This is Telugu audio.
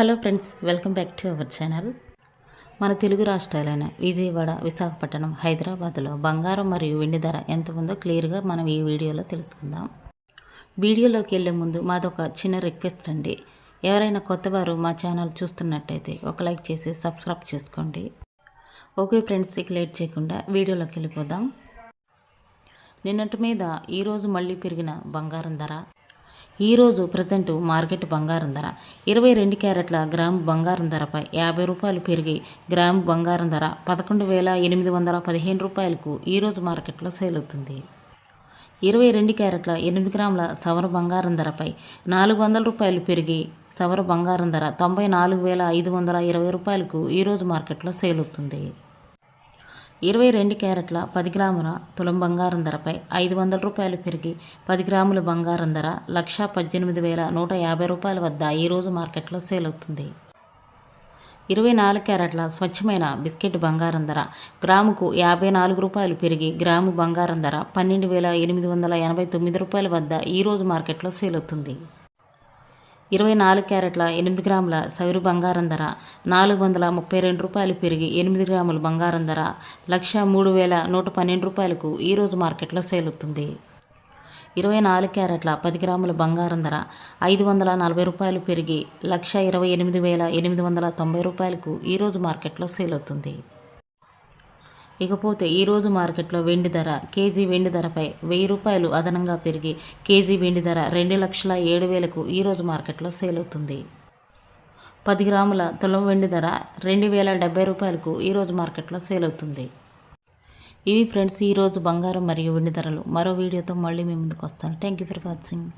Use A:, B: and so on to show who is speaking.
A: Hello friends welcome back to our channel. మన తెలుగు రాష్ట్రాలైన విజయవాడ విశాఖపట్నం హైదరాబాద్లో బంగారం మరియు వెండి ధర ఎంత ఉందో క్లియర్గా మనం ఈ వీడియోలో తెలుసుకుందాం. వీడియోలోకి వెళ్ళే ముందు మాదొక చిన్న రిక్వెస్ట్ అండి. ఎవరైనా కొత్తవారు మా ఛానల్ చూస్తున్నట్టయితే ఒక లైక్ చేసి సబ్స్క్రైబ్ చేసుకోండి. ఓకే ఫ్రెండ్స్ ఇక లేట్ చేయకుండా వీడియోలోకి వెళ్ళిపోదాం. నిన్నటి మీద ఈరోజు మళ్ళీ పెరిగిన బంగారం ధర ఈరోజు ప్రజెంట్ మార్కెట్ బంగారం ధర. ఇరవై రెండు క్యారెట్ల గ్రాము బంగారం ధరపై యాభై రూపాయలు పెరిగి గ్రాము బంగారం ధర పదకొండు వేల ఎనిమిది వందల పదిహేను రూపాయలకు ఈరోజు మార్కెట్లో సేల్ అవుతుంది ఇరవై రెండు క్యారెట్ల ఎనిమిది గ్రాముల సవర బంగారం ధరపై నాలుగు వందల రూపాయలు పెరిగి సవర బంగారం ధర తొంభై నాలుగు వేల ఐదు వందల ఇరవై రూపాయలకు ఈరోజు మార్కెట్లో సేల్ అవుతుంది ఇరవై రెండు క్యారెట్ల పది గ్రాముల తులం బంగారం ధరపై ఐదు వందల రూపాయలు పెరిగి పది గ్రాముల బంగారం ధర లక్షా పద్దెనిమిది వేల నూట యాభై రూపాయల వద్ద ఈరోజు మార్కెట్లో సేల్ అవుతుంది. ఇరవై నాలుగు క్యారెట్ల స్వచ్ఛమైన బిస్కెట్ బంగారం ధర గ్రాముకు యాభై నాలుగు రూపాయలు పెరిగి గ్రాము బంగారం ధర పన్నెండు వేల ఎనిమిది వందల ఎనభై తొమ్మిది రూపాయల వద్ద ఈరోజు మార్కెట్లో సేల్ అవుతుంది. ఇరవై నాలుగు క్యారెట్ల ఎనిమిది గ్రాముల సవిరు బంగారం ధర నాలుగు వందల ముప్పై రెండు రూపాయలు పెరిగి ఎనిమిది గ్రాముల బంగారం ధర లక్ష మూడు వేల నూట పన్నెండు రూపాయలకు ఈరోజు మార్కెట్లో సేల్ అవుతుంది ఇరవై నాలుగు క్యారెట్ల పది గ్రాముల బంగారం ధర ఐదు వందల నలభై రూపాయలు పెరిగి లక్ష ఇరవై ఎనిమిది వేల ఎనిమిది వందల తొంభై రూపాయలకు ఈరోజు మార్కెట్లో సేల్ అవుతుంది ఇకపోతే ఈరోజు మార్కెట్లో వెండి ధర కేజీ వెండి ధరపై వెయ్యి రూపాయలు అదనంగా పెరిగి కేజీ వెండి ధర రెండు లక్షల ఏడు వేలకు ఈరోజు మార్కెట్లో సేల్ అవుతుంది. పది గ్రాముల తులం వెండి ధర రెండు వేల డెబ్బై రూపాయలకు ఈరోజు మార్కెట్లో సేల్ అవుతుంది. ఇవి ఫ్రెండ్స్ ఈరోజు బంగారం మరియు వెండి ధరలు. మరో వీడియోతో మళ్ళీ మీ ముందుకు వస్తాను. Thank you for watching